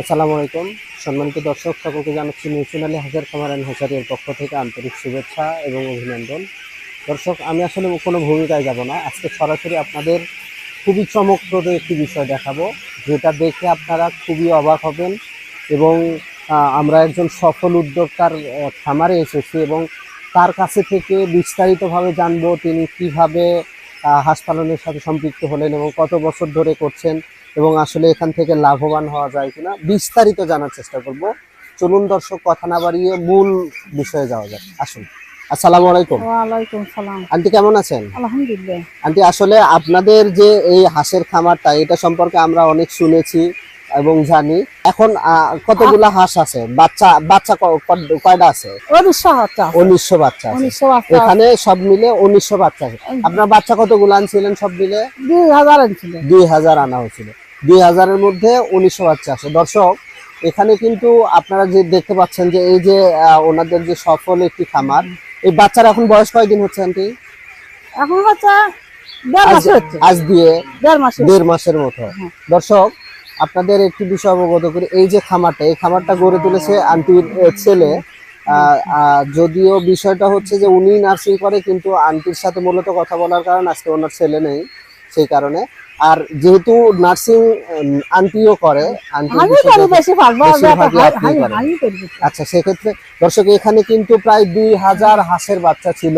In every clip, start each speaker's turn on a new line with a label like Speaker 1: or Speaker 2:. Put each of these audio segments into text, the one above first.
Speaker 1: আসসালামু আলাইকুম। সম্মানিত দর্শক, সকলকে জানাচ্ছি নিউট্রাল আলী হাজার খামার অ্যান্ড হ্যাচারির পক্ষ থেকে আন্তরিক শুভেচ্ছা এবং অভিনন্দন। দর্শক, আমি আসলে কোনো ভূমিকায় যাব না। আজকে সরাসরি আপনাদের খুবই চমকপ্রদ একটি বিষয় দেখাবো, যেটা দেখে আপনারা খুবই অবাক হবেন এবং আমরা একজন সফল উদ্যোক্তার খামারে এসেছি এবং তার কাছে থেকে বিস্তারিতভাবে জানব তিনি কীভাবে হাঁস পালনের সাথে সম্পৃক্ত হলেন এবং কত বছর ধরে করছেন এবং আসলে এখান থেকে লাভবান হওয়া যায় কিনা বিস্তারিত জানার চেষ্টা করব। চলুন দর্শক কথা না বাড়িয়ে মূল বিষয়ে যাওয়া যাক। আসুন। আসসালামু আলাইকুম।
Speaker 2: ওয়ালাইকুম সালাম।
Speaker 1: আন্টি কেমন আছেন?
Speaker 2: আলহামদুলিল্লাহ।
Speaker 1: আন্টি আসলে আপনাদের যে এই হাঁসের খামারটা এটা সম্পর্কে আমরা অনেক শুনেছি। এবং জানি। এখন কতগুলা হাঁস আছে? বাচ্চা বাচ্চা কয়টা আছে?
Speaker 2: উনিশশো বাচ্চা
Speaker 1: উনিশশো এখানে সব মিলে উনিশশো বাচ্চা আছে। আপনার বাচ্চা কতগুলো আনছিলেন সব মিলে?
Speaker 2: দুই হাজার আনছিল।
Speaker 1: দুই হাজার আনা হয়েছিল। দুই হাজারের মধ্যে উনিশশো বাচ্চা আছে। দর্শক এখানে কিন্তু আপনারা যে দেখতে পাচ্ছেন যে এই যে ওনাদের যে সফল একটি খামার এই বাচ্চার এখন বয়স কয়দিন হচ্ছে আন্টি?
Speaker 2: এখন হচ্ছে
Speaker 1: আজ দিয়ে
Speaker 2: দেড়
Speaker 1: মাসের মতো।
Speaker 2: হ্যাঁ।
Speaker 1: দর্শক আপনাদের একটি বিষয় অবগত করি এই যে খামারটা এই খামারটা গড়ে তুলেছে আন্টির ছেলে। যদিও বিষয়টা হচ্ছে যে উনি নার্সিং করে কিন্তু আন্টির সাথে মূলত কথা বলার কারণ আজকে ওনার ছেলে নেই সেই কারণে। আর যেহেতু নার্সিং আন্টিও করে। আচ্ছা সেক্ষেত্রে দর্শক এখানে কিন্তু প্রায় দুই হাজার হাঁসের বাচ্চা ছিল।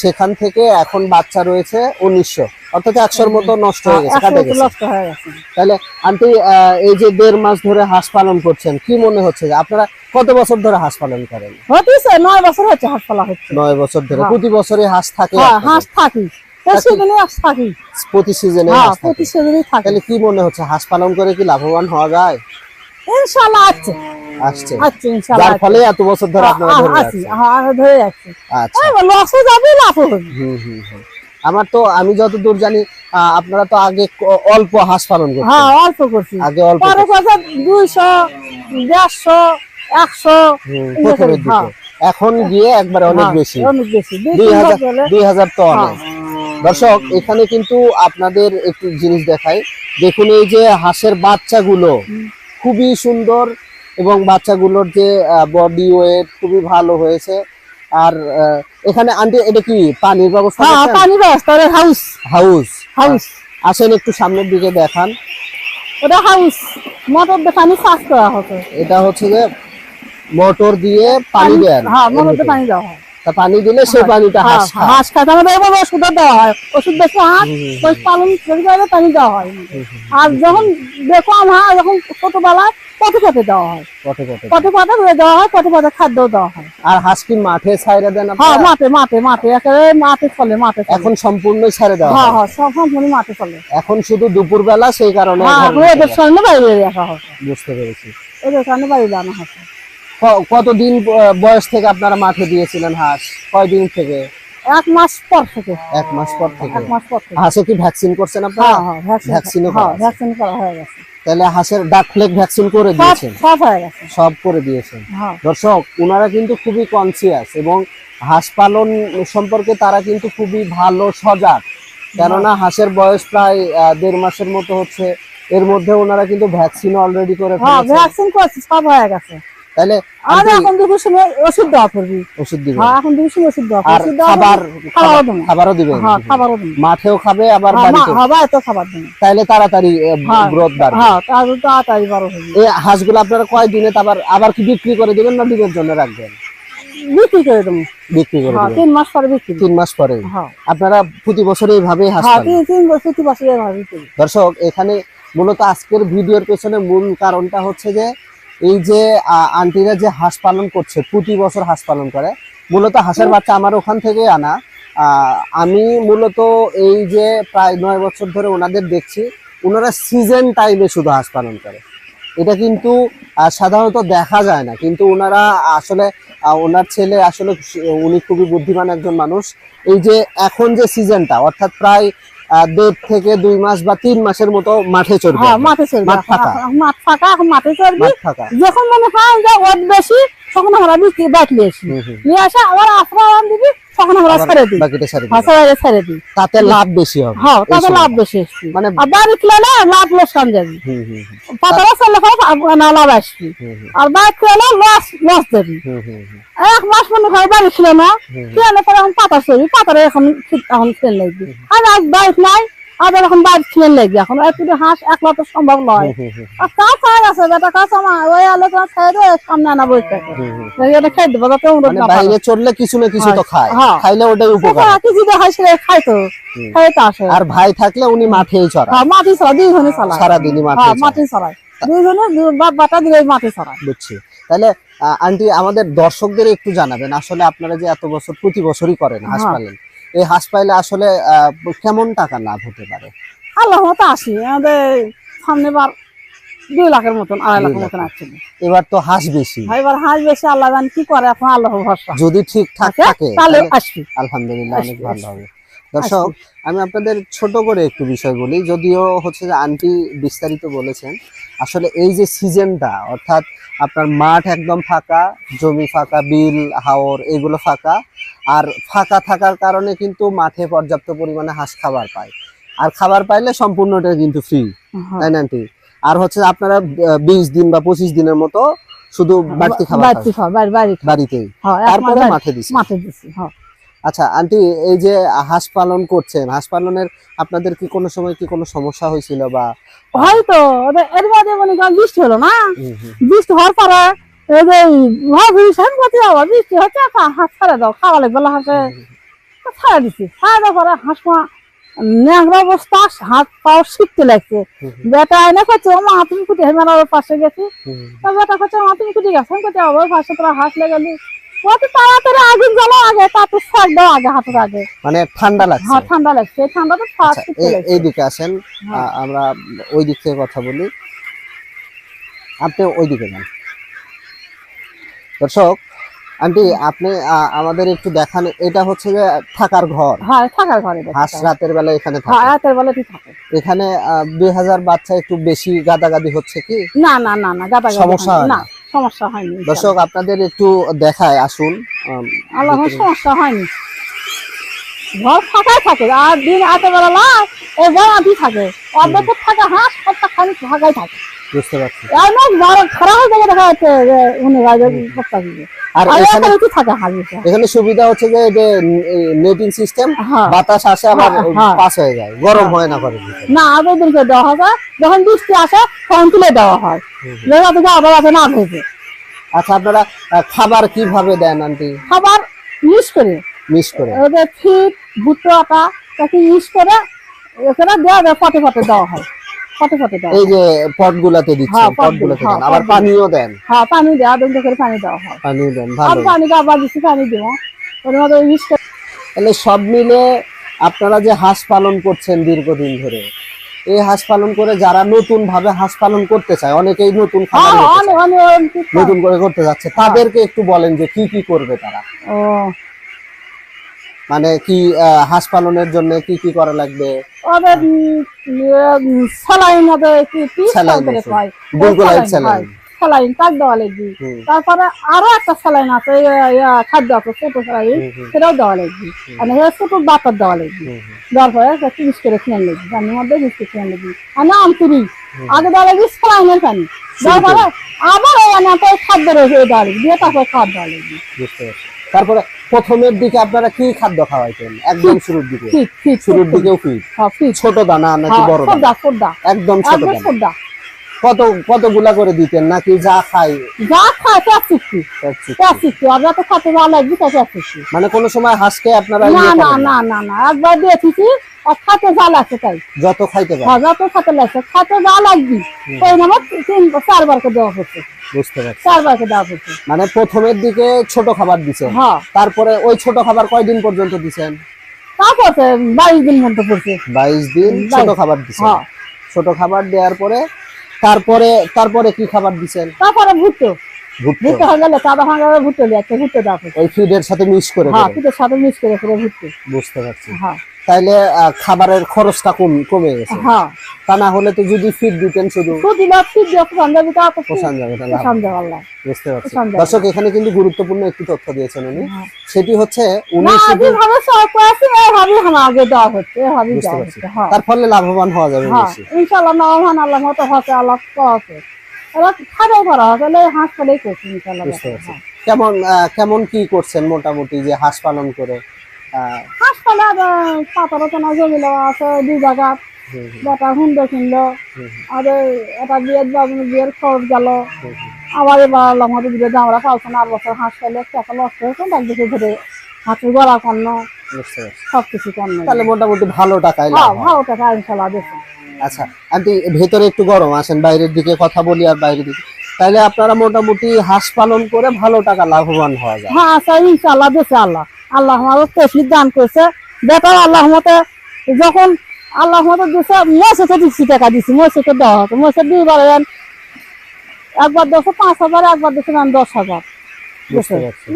Speaker 1: সেখান থেকে এখন বাচ্চা রয়েছে উনিশশো। অর্থাৎ একশোর মতো নষ্ট হয়ে গেছে কাটে গেছে।
Speaker 2: নষ্ট হয়ে গেছে।
Speaker 1: তাহলে আন্টি এই যে দেড় মাস ধরে হাঁস পালন করছেন কি মনে হচ্ছে যে আপনারা কত বছর ধরে হাঁস পালন করেন?
Speaker 2: হতেছে নয় বছর হচ্ছে হাঁস পালা হচ্ছে।
Speaker 1: নয় বছর ধরে।
Speaker 2: হ্যাঁ।
Speaker 1: প্রতি বছরে হাঁস থাকে
Speaker 2: হ্যাঁ হাঁস থাকি।
Speaker 1: প্রতি সিজনে
Speaker 2: প্রতি সেদিনই থাকি।
Speaker 1: তাহলে কি মনে হচ্ছে হাঁস পালন করে কি লাভবান হওয়া যায়?
Speaker 2: ইনশাল্লাহ আছে
Speaker 1: আসছে।
Speaker 2: আছে ইনশাল্লাহ
Speaker 1: যার ফলে এত বছর ধরে আপনারা ধরে
Speaker 2: আছি
Speaker 1: যাচ্ছেন
Speaker 2: হ্যাঁ ধরে
Speaker 1: আচ্ছা।
Speaker 2: লসও যাবে লাভও হবে
Speaker 1: হুম হুম। আমার তো আমি যতদূর জানি আপনারা তো আগে অল্প হাঁস পালন করতেন।
Speaker 2: হ্যাঁ অল্প করছি।
Speaker 1: আগে অল্প
Speaker 2: পরে কথা দুইশো দেড়শো একশো
Speaker 1: হুম,
Speaker 2: এই
Speaker 1: প্রথমের দিকে।
Speaker 2: হ্যাঁ।
Speaker 1: এখন গিয়ে একবার অনেক
Speaker 2: হ্যাঁ,
Speaker 1: বেশি।
Speaker 2: অনেক বেশি। দুই
Speaker 1: দুই
Speaker 2: তিন
Speaker 1: হাজার
Speaker 2: বছর হলে-
Speaker 1: দুই হাজার তো
Speaker 2: হ্যাঁ।
Speaker 1: অনেক দর্শক এখানে কিন্তু আপনাদের একটু জিনিস দেখাই। দেখুন এই যে হাঁসের বাচ্চাগুলো। খুবই সুন্দর এবং বাচ্চাগুলোর যে বডি ওয়েট খুবই ভালো হয়েছে। আর এখানে আন্টি এটা কি পানির ব্যবস্থা
Speaker 2: হ্যাঁ
Speaker 1: করছেন?
Speaker 2: পানি ব্যবস্থা হাউস
Speaker 1: হাউস
Speaker 2: হাউস
Speaker 1: আসেন একটু সামনের দিকে দেখান।
Speaker 2: ওটা হাউস মোটর দিয়ে পানি চাষ করা হতো।
Speaker 1: এটা হচ্ছে যে মোটর দিয়ে পানি দেন
Speaker 2: হ্যাঁ মোটর দিয়ে পানি দেওয়া হয়।
Speaker 1: পানি দিলে সেই পানিটা হাঁস।
Speaker 2: হাঁস খায়। এবার ওষুধ দেওয়া হয়। ওষুধ বেশি হাঁস ওই পালন করে পানি দেওয়া হয়। আর যখন দেখো যখন ছোটবেলায় পথে পথে দেওয়া হয়।
Speaker 1: পথে পথে।
Speaker 2: পথে পথে করে দেওয়া হয় পথে পথে খাদ্য দেওয়া হয়।
Speaker 1: আর হাঁস কি মাঠে ছাইরে দেন
Speaker 2: হ্যাঁ মাঠে মাঠে মাঠে। একেবারে মাঠে চলে মাঠে
Speaker 1: এখন সম্পূর্ণ ছেড়ে দেওয়া
Speaker 2: হ্যাঁ
Speaker 1: হয়।
Speaker 2: সব সম্পূর্ণ মাঠে চলে।
Speaker 1: এখন শুধু দুপুর বেলা সেই কারণে
Speaker 2: হ্যাঁ ওদের সঙ্গে বাইরে রাখা হয়।
Speaker 1: বুঝতে পেরেছি।
Speaker 2: ওদের কারণে বাইরে আনা হয়।
Speaker 1: কতদিন বয়স থেকে আপনারা মাঠে দিয়েছিলেন হাঁস? কয়দিন থেকে?
Speaker 2: এক মাস পর থেকে।
Speaker 1: এক মাস পর থেকে?
Speaker 2: এক মাস পর থেকে।
Speaker 1: হাঁসে কি ভ্যাকসিন করছেন আপনারা?
Speaker 2: হ্যাঁ হ্যাঁ
Speaker 1: ভ্যাকসিনও
Speaker 2: হ্যাঁ। ভ্যাকসিন করা হয়ে গেছে।
Speaker 1: তাহলে হাঁসের ডাক ফ্লেক ভ্যাকসিন করে দিয়েছেন?
Speaker 2: সব হয়ে গেছে।
Speaker 1: সব করে দিয়েছেন? দর্শক ওনারা কিন্তু খুবই কনসিয়াস এবং হাঁস পালন সম্পর্কে তারা কিন্তু খুবই ভালো সজাগ। কেননা হাঁসের বয়স প্রায় দেড় মাসের মতো হচ্ছে। এর মধ্যে ওনারা কিন্তু ভ্যাকসিন অলরেডি করে
Speaker 2: ভ্যাকসিন করছি সব হয়ে গেছে।
Speaker 1: তাহলে
Speaker 2: আর এখন দুপুর সময় ওষুধ দেওয়া করবি।
Speaker 1: ওষুধ
Speaker 2: হ্যাঁ এখন দুপুর সময় ওষুধ দেওয়া
Speaker 1: আর খাবার
Speaker 2: খাবারও
Speaker 1: খাবার-
Speaker 2: দেবো।
Speaker 1: খাবারও দিবেন
Speaker 2: হ্যাঁ খাবারও দেবো।
Speaker 1: মাঠেও খাবে আবার
Speaker 2: হ্যাঁ হ্যাঁ বাড়িতে খাবার দেবো।
Speaker 1: তাইলে তাড়াতাড়ি
Speaker 2: হ্যাঁ,
Speaker 1: গ্রোথ বাড়বে।
Speaker 2: হ্যাঁ তাড়াতাড়ি বড় যাবে।
Speaker 1: এই হাঁসগুলো আপনারা কয় দিনে আবার আবার কি বিক্রি করে দিবেন না ডিমের জন্য রাখবেন?
Speaker 2: বিক্রি করে দেবো।
Speaker 1: বিক্রি করে দিবেন
Speaker 2: তিন মাস পরে বিক্রি।
Speaker 1: তিন মাস পরে।
Speaker 2: হ্যাঁ।
Speaker 1: আপনারা প্রতি বছর এইভাবেই হাঁস
Speaker 2: তিন বছর প্রতি বছর করি।
Speaker 1: দর্শক এখানে মূলত আজকের ভিডিওর পেছনে মূল কারণটা হচ্ছে যে এই যে আন্টিরা যে হাঁস পালন করছে প্রতি বছর হাঁস পালন করে মূলত হাঁসের বাচ্চা আমার ওখান থেকে আনা। আমি মূলত এই যে প্রায় নয় বছর ধরে ওনাদের দেখছি ওনারা সিজন টাইমে শুধু হাঁস পালন করে। এটা কিন্তু সাধারণত দেখা যায় না কিন্তু ওনারা আসলে ওনার ছেলে আসলে উনি খুবই বুদ্ধিমান একজন মানুষ। এই যে এখন যে সিজনটা অর্থাৎ প্রায় দেড় থেকে দুই মাস বা তিন মাসের মতো মাঠে চড়বে
Speaker 2: হ্যাঁ মাঠে চড়বে।
Speaker 1: মাঠ ফাঁকা।
Speaker 2: মাঠ ফাঁকা মাঠে
Speaker 1: চড়বে।
Speaker 2: যখন মনে হয় যে ওর বেশি তখন আমরা বিক্রি বাটলে আসি। নিয়ে আসে আবার আশ্রয় দিবি তখন আমরা ছেড়ে দিই।
Speaker 1: বাকিটা ছেড়ে
Speaker 2: সবাই ছেড়ে দিই।
Speaker 1: তাতে লাভ বেশি হবে।
Speaker 2: হ্যাঁ তাতে লাভ। বেশি
Speaker 1: মানে
Speaker 2: আর বাড়ি খেলে লাভ লোকসান যাবি। পাতারা চললে না লাভ আসবি। আর বাড়ি খেলে লস লস দেবি। এক মাস মনে হয় বাড়ি ছিল না।
Speaker 1: হুম।
Speaker 2: পরে এখন পাতা চলি পাতারে এখন ঠিক- এখন খেলে আর আজ বাড়ি নাই আবার এখন বাড়ি খেলে লাগবে এখন। একটু হাঁস একলা তো সম্ভব নয়। আর আমার ওই আলোচনা সামনে আনা বসে। এটা খেয়ে দেবো যাতে অনুরোধ
Speaker 1: মানে
Speaker 2: না
Speaker 1: বাইরে চললে কিছু না কিছু তো খায়।
Speaker 2: হ্যাঁ।
Speaker 1: খাইলে ওটাই উপকার।
Speaker 2: কি যদি হয় সে খাই তো। তো আসে।
Speaker 1: আর ভাই থাকলে উনি মাঠেই চড়ায়।
Speaker 2: হ্যাঁ মাটি ছড়া দুইজনে
Speaker 1: সারাদিনই মাঠে
Speaker 2: হ্যাঁ
Speaker 1: চড়ায়।
Speaker 2: দুইজনে বাপ বাটা দিলে মাটি ছড়ায়
Speaker 1: বুঝছি। তাহলে আন্টি আমাদের দর্শকদের একটু জানাবেন। আসলে আপনারা যে এত বছর প্রতি বছরই করেন হাঁস
Speaker 2: হ্যাঁ।
Speaker 1: এই হাঁস পাইলে আসলে কেমন টাকা লাভ হতে পারে?
Speaker 2: আল্লাহ মতো আসি। আমাদের সামনে বার দুই লাখের মতন আড়াই লাখের
Speaker 1: লাখ।
Speaker 2: মতন আসছিল
Speaker 1: এবার তো হাঁস বেশি।
Speaker 2: এবার হাঁস বেশি আল্লাহ জান কি করে এখন আল্লাহ ভরসা।
Speaker 1: যদি
Speaker 2: ঠিক
Speaker 1: থাকে
Speaker 2: তাহলে
Speaker 1: তাহলে
Speaker 2: আসবি
Speaker 1: আলহামদুলিল্লাহ অনেক ভালো হবে। দর্শক আমি আপনাদের ছোট করে একটু বিষয় বলি যদিও হচ্ছে যে আন্টি বিস্তারিত বলেছেন আসলে এই যে সিজনটা অর্থাৎ আপনার মাঠ একদম ফাঁকা জমি ফাঁকা বিল হাওর এগুলো ফাঁকা আর ফাঁকা থাকার কারণে কিন্তু মাঠে পর্যাপ্ত পরিমাণে হাঁস খাবার পায়। আর খাবার পাইলে সম্পূর্ণটা কিন্তু ফ্রি
Speaker 2: হ্যাঁ।
Speaker 1: তাই না আন্টি? আর হচ্ছে আপনারা বিশ দিন বা পঁচিশ দিনের মতো শুধু বাড়তি খাবার। বাড়িতেই।
Speaker 2: হ্যাঁ,
Speaker 1: তারপরে মাঠে দিচ্ছি
Speaker 2: মাঠে দিছি হ্যাঁ।
Speaker 1: আচ্ছা আন্টি এই যে হাঁস পালন করছেন হাঁস পালনের আপনাদের কি কোনো সময় কি কোনো সমস্যা হয়েছিল বা?
Speaker 2: হয়তো এর মধ্যে মনে করেন বৃষ্টি হলো না। বৃষ্টি হওয়ার পরে এই যে ভীষণ বৃষ্টি হচ্ছে হাঁস ছাড়া দাও খাওয়া লাগবে হাঁসে। ছাড়া দিছি। ছাড়া দেওয়ার পরে হাঁস মা ন্যাংরা অবস্থা হাত পাও শিখতে লাগছে। বেটা এনে করছে মা তুমি কুটি হেমার পাশে গেছি। বেটা করছে মা তুমি কুটি গেছো? আমি করছি ওর পাশে তোরা হাঁস লেগে ও তাড়াতাড়ি আগুন জ্বালো আগে তা তো আগে হাতের আগে।
Speaker 1: মানে ঠান্ডা লাগছে।
Speaker 2: হ্যাঁ ঠান্ডা লাগছে। ঠান্ডা তো ফাঁস
Speaker 1: আচ্ছা এই- আসেন।
Speaker 2: হ্যাঁ।
Speaker 1: আমরা ওই দিক থেকে কথা বলি। আপনি যান। দর্শক আন্টি আপনি আমাদের একটু দেখান। এটা হচ্ছে যে থাকার ঘর।
Speaker 2: হ্যাঁ থাকার ঘরে
Speaker 1: হাঁস রাতের বেলা এখানে
Speaker 2: হ্যাঁ রাতের বেলা থাকে।
Speaker 1: এখানে দুই হাজার বাচ্চা একটু বেশি গাদাগাদি হচ্ছে কি?
Speaker 2: না না না না গাদা
Speaker 1: সমস্যা না?
Speaker 2: সমস্যা হয়নি
Speaker 1: দর্শক আপনাদের একটু দেখায় আসুন।
Speaker 2: আল্লাহ সমস্যা হয়নি। ঘর ফাঁকাই থাকে আর দিন রাতের বেলা এই বেড়াটি থাকে। অর্ধেক থাকে হাঁস সবটা খানিক ফাঁকাই থাকে।
Speaker 1: বুঝতে পারছি।
Speaker 2: বড় খারাপ হয়ে দেখা যাচ্ছে যে উনি রাজা
Speaker 1: আর এখানে
Speaker 2: এখানে থাকে
Speaker 1: সুবিধা হচ্ছে যে যে নেটিং সিস্টেম
Speaker 2: হ্যাঁ।
Speaker 1: বাতাস আসে আবার
Speaker 2: হ্যাঁ, হ্যাঁ।
Speaker 1: পাস হয়ে যায় গরম হয়। না করে
Speaker 2: না আগে দিনকে দেওয়া হয় যখন বৃষ্টি আসে তখন তুলে দেওয়া হয়। জায়গা থেকে আবার আছে না ভেজে
Speaker 1: আচ্ছা আপনারা খাবার কীভাবে দেন আন্টি?
Speaker 2: খাবার ইউজ করে।
Speaker 1: মিস করে।
Speaker 2: ওদের ফিট ভুট্টো আটা তাকে ইউজ করে এখানে দেওয়া যায় ফটে ফটে দেওয়া হয়। ফটে ফটে দেওয়া
Speaker 1: এই যে পট গুলাতে দিচ্ছেন
Speaker 2: হ্যাঁ,
Speaker 1: পট গুলাতে
Speaker 2: হ্যাঁ,
Speaker 1: দেন আবার পানিও দেন।
Speaker 2: হ্যাঁ পানি দেওয়া দুধ করে পানি দেওয়া হয়।
Speaker 1: পানিও দেন ভালো।
Speaker 2: পানি আবার দিচ্ছি পানি দিব। ওর মধ্যে ইউজ
Speaker 1: তাহলে সব মিলে আপনারা যে হাঁস পালন করছেন দীর্ঘদিন ধরে এই হাঁস পালন করে যারা নতুন ভাবে হাঁস পালন করতে চায় অনেকেই নতুন নতুন করে করতে যাচ্ছে তাদেরকে একটু বলেন যে কি কি করবে তারা।
Speaker 2: ও
Speaker 1: মানে কি হাঁস পালনের জন্য কি কি করা লাগবে?
Speaker 2: ওদের স্যালাইন ওদের কি কি
Speaker 1: স্যালাইন
Speaker 2: ওদের
Speaker 1: আছে।
Speaker 2: হয়
Speaker 1: বুলগুলাইট
Speaker 2: স্যালাইন
Speaker 1: স্যালাইন।
Speaker 2: স্যালাইন দেওয়া লাগবে? তারপরে আরও একটা স্যালাইন আছে খাদ্য আছে ছোট স্যালাইন
Speaker 1: হুম, হুম,
Speaker 2: সেটাও দেওয়া লাগবে। আর না ছোট বাতার দেওয়া লাগবে। দেওয়ার পরে করে লাগবে পানির মধ্যে করে লাগবে আর না আমতুরি
Speaker 1: হুম।
Speaker 2: আগে দেওয়া লাগবে স্যালাইনের পানি দেওয়ার পরে আবার খাদ্য রয়েছে দেওয়া লাগবে। দিয়ে তারপরে খাদ্য দেওয়া লাগবে।
Speaker 1: বুঝতে পারছি। তারপরে প্রথমের দিকে আপনারা কি খাদ্য খাওয়াইতেন একদম শুরুর দিকে। শুরুর দিকেও ফিট।
Speaker 2: হ্যাঁ
Speaker 1: ছোট দানা নাকি
Speaker 2: হ্যাঁ
Speaker 1: বড় দানা? একদম ছোট দানা। কত কতগুলা করে দিতেন? নাকি যা খাই?
Speaker 2: যা খায় প্যাসিকটি
Speaker 1: প্যাকচিক?
Speaker 2: প্যাসিকটি আর যাতে খাতে ভালো লাগবে তাই প্যাসিকটি
Speaker 1: মানে কোন সময় হাঁসকে আপনারা
Speaker 2: না
Speaker 1: ইয়ে
Speaker 2: না
Speaker 1: না?
Speaker 2: না না না একবার দিয়েছি আর খাতে যা লাগছে তাই।
Speaker 1: যত খাইতে পারেন
Speaker 2: হ্যাঁ যত খাতে লাগছে খাতে যা লাগবে। ওই নামে তিন চারবারকে দেওয়া হচ্ছে।
Speaker 1: বুঝতে পারছি।
Speaker 2: চারবারকে দেওয়া হচ্ছে।
Speaker 1: মানে প্রথমের দিকে ছোট খাবার দিছেন।
Speaker 2: হ্যাঁ।
Speaker 1: তারপরে ওই ছোট খাবার কয়দিন পর্যন্ত দিছেন?
Speaker 2: তারপরে বাইশ দিন মধ্যে পড়ছে।
Speaker 1: বাইশ দিন ছোট খাবার দিছেন।
Speaker 2: হ্যাঁ।
Speaker 1: ছোট খাবার দেওয়ার পরে তারপরে তারপরে কি খাবার দিছেন?
Speaker 2: তারপরে ভুট্টো।
Speaker 1: ভুট্টো।
Speaker 2: ভুট্টো হয়ে গেলে ভাঙা ভুট্টো লিয়াচ্ছে ভুট্টো দেওয়া হচ্ছে
Speaker 1: ওই ফিডের সাথে মিক্স করে
Speaker 2: হ্যাঁ ফিডের সাথে মিক্স করে করে ভুট্টো।
Speaker 1: বুঝতে পারছি।
Speaker 2: হ্যাঁ।
Speaker 1: তাইলে খাবারের খরচটা কম কমে গেছে।
Speaker 2: হ্যাঁ।
Speaker 1: তা না হলে তো যদি ফিট দিতেন শুধু। বুঝতে পারছি। দর্শক এখানে কিন্তু গুরুত্বপূর্ণ একটি তথ্য দিয়েছেন উনি।
Speaker 2: হ্যাঁ।
Speaker 1: সেটি হচ্ছে উনি
Speaker 2: হ্যাঁ।
Speaker 1: তার ফলে লাভবান হওয়া যাবে
Speaker 2: হ্যাঁ। নবমান আল্লাহ মতো আল্লাহ আছে। করা হবে তাহলে হাঁস পালেই করছি হ্যাঁ।
Speaker 1: কেমন কেমন কি করছেন মোটামুটি যে হাঁস পালন করে?
Speaker 2: আছে দুই জায়গা।
Speaker 1: হুম, হুম,
Speaker 2: বেটা হুন্ড কিনলো। আর এটা বিয়ের বাবু বিয়ের খরচ গেল। আবার এবার আল্লাহ বিয়ে আমরা পালছে না আর বছর হাঁস পালে টাকা লস হয়েছে এক বছর ধরে হাঁসের গড়া কর্ণ
Speaker 1: বুঝতে
Speaker 2: সব কিছু কর্ণ
Speaker 1: তাহলে মোটামুটি ভালো
Speaker 2: হ্যাঁ। ভালো টাকা ইনশাল্লাহ দিচ্ছে
Speaker 1: আচ্ছা আন্টি ভেতরে একটু গরম আসেন বাইরের দিকে কথা বলি আর বাইরের দিকে। তাহলে আপনারা মোটামুটি হাঁস পালন করে ভালো টাকা লাভবান হওয়া যায়।
Speaker 2: হ্যাঁ আচ্ছা ইনশাল্লাহ আল্লাহ। আল্লাহ আমাদের তসলির দান করছে। বেটার আল্লাহ মতে যখন আল্লাহ মতে দিচ্ছে মসেকে দিচ্ছি টাকা দিচ্ছি মসেকে দেওয়া হতো মসে দুইবার একবার দশে পাঁচ হাজার একবার দিচ্ছি আমি দশ হাজার।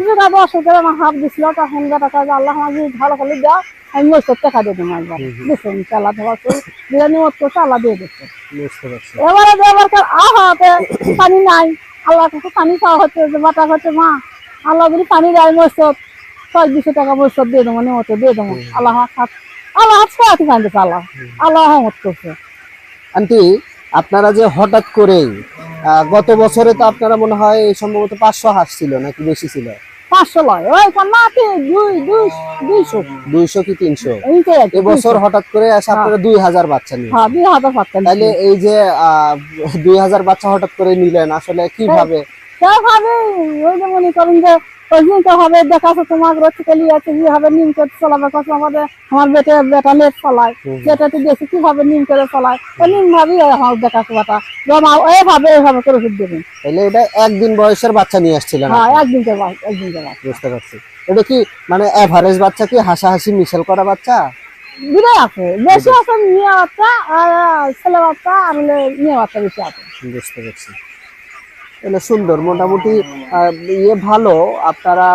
Speaker 2: যেটা দশ হাজার আমার হাফ দিছিল তখন বেটা কাজ আল্লাহ আমাকে ভালো করে দেওয়া আমি মসের টাকা দিয়ে দেবো একবার। দিচ্ছে ইনশাল্লাহ ধরা বিরিয়ানি মত করছে আল্লাহ দিয়ে দিচ্ছে। এবারে এবার আহাতে পানি নাই। আল্লাহ কাছে পানি চাওয়া হচ্ছে যে বাটা হচ্ছে মা আল্লাহ পানি দেয় মসজিদ ছয় দুশো টাকা মসজিদ দিয়ে দেবো দিয়ে দেবো। আল্লাহ হাত আল্লাহ হাত আল্লাহ। আল্লাহ করছে।
Speaker 1: আন্টি আপনারা যে হঠাৎ করেই গত বছরে তো আপনারা মনে হয় সম্ভবত পাঁচশো হাঁস ছিল নাকি বেশি ছিল?
Speaker 2: পাঁচশো ওই দুই দুই দুইশো।
Speaker 1: দুইশো কি তিনশো?
Speaker 2: এইটাই আর কি,
Speaker 1: এবছর হঠাৎ করে আসে আপনারা দুই হাজার বাচ্চা নিয়ে
Speaker 2: দুই হাজার পাচ্ছেন
Speaker 1: তাহলে এই যে আহ, দুই হাজার বাচ্চা হঠাৎ করে নিলেন আসলে কীভাবে?
Speaker 2: ওই যে মনে করেন যে হবে নিম করে চলাবে কত আমাদের আমার বেটে চালায় দেখি নিম করে চালায়। ওই নিম ভাবেই আমার দেখা বাটা জমা এইভাবে এইভাবে করে ওষুধ দেবেন।
Speaker 1: তাহলে এটা একদিন বয়সের বাচ্চা নিয়ে আসছিলেন
Speaker 2: হ্যাঁ একদিন
Speaker 1: বুঝতে পারছি। এটা কি মানে এভারেজ বাচ্চা কি হাসাহাসি মিশেল করা বাচ্চা?
Speaker 2: আছে বেশি আছে মেয়ে বাচ্চা আর ছেলে বাচ্চা আর মেয়ে বাচ্চা বেশি আছে।
Speaker 1: বুঝতে পারছি। সুন্দর মোটামুটি ইয়ে ভালো। আপনারা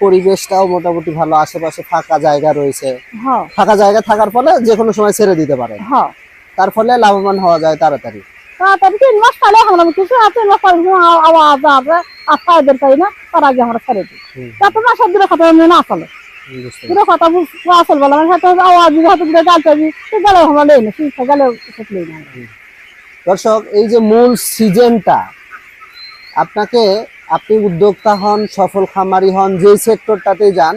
Speaker 1: পরিবেশটাও মোটামুটি ভালো আশেপাশে ফাঁকা জায়গা রয়েছে।
Speaker 2: হ্যাঁ।
Speaker 1: ফাঁকা জায়গা থাকার ফলে যে কোনো সময় ছেড়ে দিতে পারে
Speaker 2: হ্যাঁ।
Speaker 1: তার ফলে লাভবান হওয়া যায় তাড়াতাড়ি।
Speaker 2: তাড়াতাড়ি তিন মাস আমরা কিছু তিন আওয়াজ পাই না তার আগে আমরা ছেড়ে দিই।
Speaker 1: হুম,
Speaker 2: তাতে মাসের দূরে কথা না কথা আসল বলা মানে হয়তো আওয়াজ হয়তো দূরে গাল চাবি সে গেলে আমরা লেই না শিক্ষা গেলে না
Speaker 1: দর্শক এই যে মূল সিজনটা আপনাকে আপনি উদ্যোক্তা হন সফল খামারি হন যেই সেক্টরটাতেই যান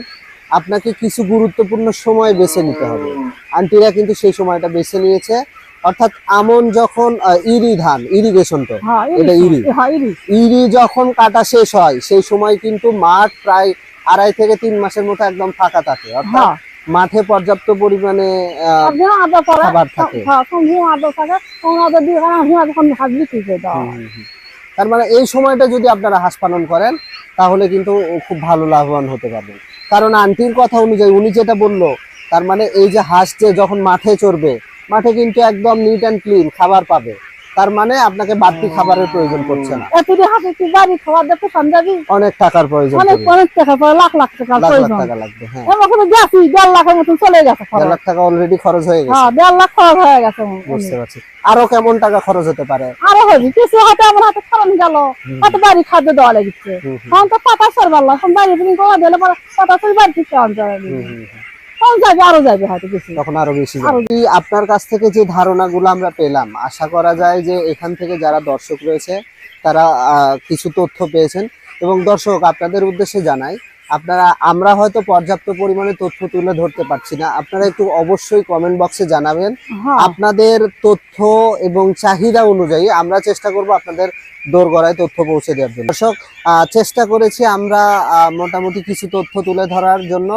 Speaker 1: আপনাকে কিছু গুরুত্বপূর্ণ সময় বেছে নিতে হবে। আন্টিরা কিন্তু সেই সময়টা বেছে নিয়েছে। অর্থাৎ আমন যখন ইরি ধান ইরিগেশন তো
Speaker 2: হ্যাঁ
Speaker 1: এটা
Speaker 2: ইরি।
Speaker 1: ইরি।
Speaker 2: হ্যাঁ ইরি।
Speaker 1: ইরি যখন কাটা শেষ হয় সেই সময় কিন্তু মাঠ প্রায় আড়াই থেকে তিন মাসের মতো একদম ফাঁকা থাকে। অর্থাৎ
Speaker 2: হ্যাঁ।
Speaker 1: মাঠে পর্যাপ্ত পরিমাণে খাবার থাকে। তার মানে এই সময়টা যদি আপনারা হাঁস পালন করেন, তাহলে কিন্তু খুব ভালো লাভবান হতে পারবেন। কারণ আন্টির কথা অনুযায়ী উনি যেটা বলল, তার মানে এই যে হাঁস যে যখন মাঠে চড়বে, মাঠে কিন্তু একদম নিট অ্যান্ড ক্লিন খাবার পাবে। তার মানে আপনাকে বাড়তি খাবারের প্রয়োজন পড়ছে না।
Speaker 2: এতটি হাতে কি বাড়ি খাবার দেখতে সন্ধ্যাবি
Speaker 1: অনেক টাকার প্রয়োজন
Speaker 2: অনেক অনেক টাকা পরে লাখ লাখ টাকা প্রয়োজন।
Speaker 1: টাকা লাগবে হ্যাঁ।
Speaker 2: এবার কোনো গেছি দেড় লাখের মতন চলে গেছে
Speaker 1: দেড়
Speaker 2: খরচ।
Speaker 1: লাখ টাকা অলরেডি খরচ হয়ে গেছে।
Speaker 2: হ্যাঁ দেড় লাখ খরচ হয়ে গেছে।
Speaker 1: বুঝতে পারছি। আরও কেমন টাকা খরচ হতে পারে?
Speaker 2: আরও হবে কিছু হাতে আমার হাতে খাওয়ান গেল। হাতে বাড়ি খাদ্য দেওয়া লাগছে।
Speaker 1: হুম, হুম,
Speaker 2: তো পাতা সার বাড়লো এখন বাড়ি তুমি কোয়া দিলে পরে পাতা সার বাড়ি ঠিক কেমন যাবে আরও যাবে হয়তো কিছু
Speaker 1: তখন আরও বেশি। আপনার কাছ থেকে যে ধারণাগুলো আমরা পেলাম আশা করা যায় যে এখান থেকে যারা দর্শক রয়েছে তারা আহ, কিছু তথ্য পেয়েছেন এবং দর্শক আপনাদের উদ্দেশ্যে জানাই আপনারা আমরা হয়তো পর্যাপ্ত পরিমাণে তথ্য তুলে ধরতে পারছি না। আপনারা একটু অবশ্যই কমেন্ট বক্সে জানাবেন।
Speaker 2: হ্যাঁ।
Speaker 1: আপনাদের তথ্য এবং চাহিদা অনুযায়ী আমরা চেষ্টা করব আপনাদের দোরগড়ায় তথ্য পৌঁছে দেওয়ার জন্য। দর্শক চেষ্টা করেছি আমরা মোটামুটি কিছু তথ্য তুলে ধরার জন্য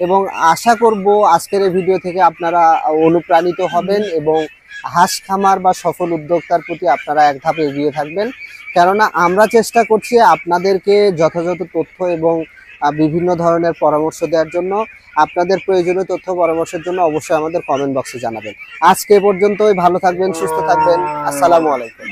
Speaker 1: এবং আশা করব আজকের এই ভিডিও থেকে আপনারা অনুপ্রাণিত হবেন এবং হাঁস খামার বা সফল উদ্যোক্তার প্রতি আপনারা এক ধাপ এগিয়ে থাকবেন। কেননা আমরা চেষ্টা করছি আপনাদেরকে যথাযথ তথ্য এবং বিভিন্ন ধরনের পরামর্শ দেওয়ার জন্য আপনাদের প্রয়োজনীয় তথ্য পরামর্শের জন্য অবশ্যই আমাদের কমেন্ট বক্সে জানাবেন আজকে পর্যন্তই, ভালো থাকবেন, সুস্থ থাকবেন আসসালামু আলাইকুম।